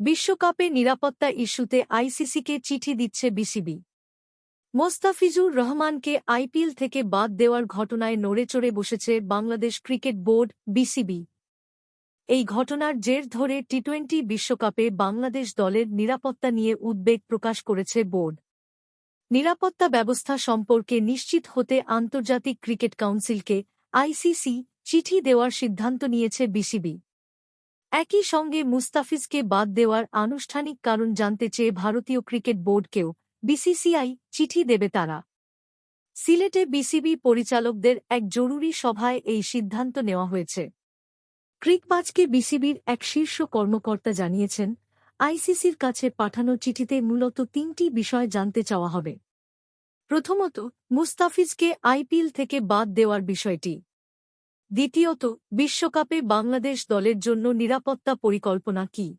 বিশ্বকাপে নিরাপত্তা ইস্যুতে আইসিসিকে চিঠি দিচ্ছে বিসিবি। মোস্তাফিজুর রহমানকে আইপিএল থেকে বাদ দেওয়ার ঘটনায় নড়েচড়ে বসেছে বাংলাদেশ ক্রিকেট বোর্ড, বিসিবি। এই ঘটনার জের ধরে টি টোয়েন্টি বিশ্বকাপে বাংলাদেশ দলের নিরাপত্তা নিয়ে উদ্বেগ প্রকাশ করেছে বোর্ড। নিরাপত্তা ব্যবস্থা সম্পর্কে নিশ্চিত হতে আন্তর্জাতিক ক্রিকেট কাউন্সিলকে আইসিসি চিঠি দেওয়ার সিদ্ধান্ত নিয়েছে বিসিবি। একই সঙ্গে মুস্তাফিজকে বাদ দেওয়ার আনুষ্ঠানিক কারণ জানতে চেয়ে ভারতীয় ক্রিকেট বোর্ডকেও বিসিসিআই চিঠি দেবে তারা। সিলেটে বিসিবি পরিচালকদের এক জরুরি সভায় এই সিদ্ধান্ত নেওয়া হয়েছে। ক্রিকবাজকে বিসিবির এক শীর্ষ কর্মকর্তা জানিয়েছেন, আইসিসির কাছে পাঠানো চিঠিতে মূলত তিনটি বিষয় জানতে চাওয়া হবে। প্রথমত, মুস্তাফিজকে আইপিএল থেকে বাদ দেওয়ার বিষয়টি। দ্বিতীয়ত, বিশ্বকাপে বাংলাদেশ দলের জন্য নিরাপত্তা পরিকল্পনা কি?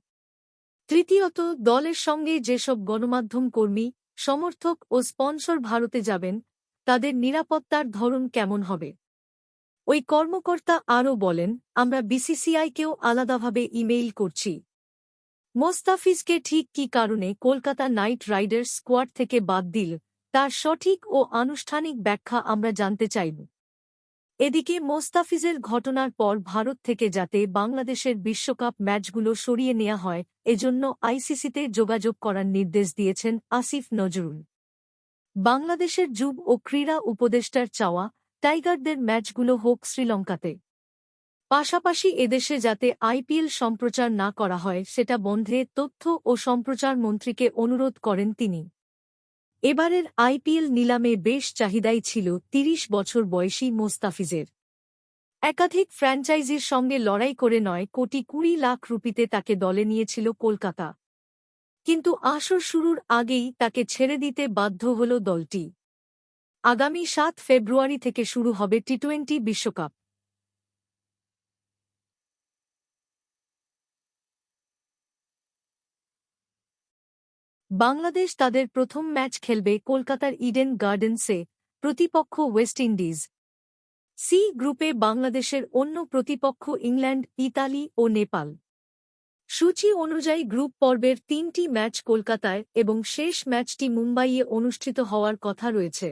তৃতীয়ত, দলের সঙ্গে যেসব গণমাধ্যম কর্মী, সমর্থক ও স্পন্সর ভারতে যাবেন, তাদের নিরাপত্তার ধরন কেমন হবে? ওই কর্মকর্তা আরও বলেন, আমরা বিসিসিআইকেও আলাদাভাবে ইমেইল করছি। মোস্তাফিজকে ঠিক কি কারণে কলকাতা নাইট রাইডার্স স্কোয়াড থেকে বাদ দিল, তার সঠিক ও আনুষ্ঠানিক ব্যাখ্যা আমরা জানতে চাইব। এদিকে মোস্তাফিজের ঘটনার পর ভারত থেকে যাতে বাংলাদেশের বিশ্বকাপ ম্যাচগুলো সরিয়ে নেওয়া হয়, এজন্য আইসিসিতে যোগাযোগ করার নির্দেশ দিয়েছেন আসিফ নজরুল। বাংলাদেশের যুব ও ক্রীড়া উপদেষ্টার চাওয়া, টাইগারদের ম্যাচগুলো হোক শ্রীলঙ্কাতে। পাশাপাশি এদেশে যাতে আইপিএল সম্প্রচার না করা হয়, সেটা বন্ধে তথ্য ও সম্প্রচার মন্ত্রীকে অনুরোধ করেন তিনি। এবারের আইপিএল নিলামে বেশ চাহিদাই ছিল ৩০ বছর বয়সী মোস্তাফিজের। একাধিক ফ্র্যাঞ্চাইজির সঙ্গে লড়াই করে নয় কোটি কুড়ি লাখ রুপিতে তাকে দলে নিয়েছিল কলকাতা। কিন্তু আসর শুরুর আগেই তাকে ছেড়ে দিতে বাধ্য হল দলটি। আগামী সাত ফেব্রুয়ারি থেকে শুরু হবে টি টোয়েন্টি বিশ্বকাপ। বাংলাদেশ তাদের প্রথম ম্যাচ খেলবে কলকাতার ইডেন গার্ডেন্সে, প্রতিপক্ষ ওয়েস্ট ইন্ডিজ। সি গ্রুপে বাংলাদেশের অন্য প্রতিপক্ষ ইংল্যান্ড, ইতালি ও নেপাল। সূচি অনুযায়ী গ্রুপ পর্বের তিনটি ম্যাচ কলকাতায় এবং শেষ ম্যাচটি মুম্বাইয়ে অনুষ্ঠিত হওয়ার কথা রয়েছে।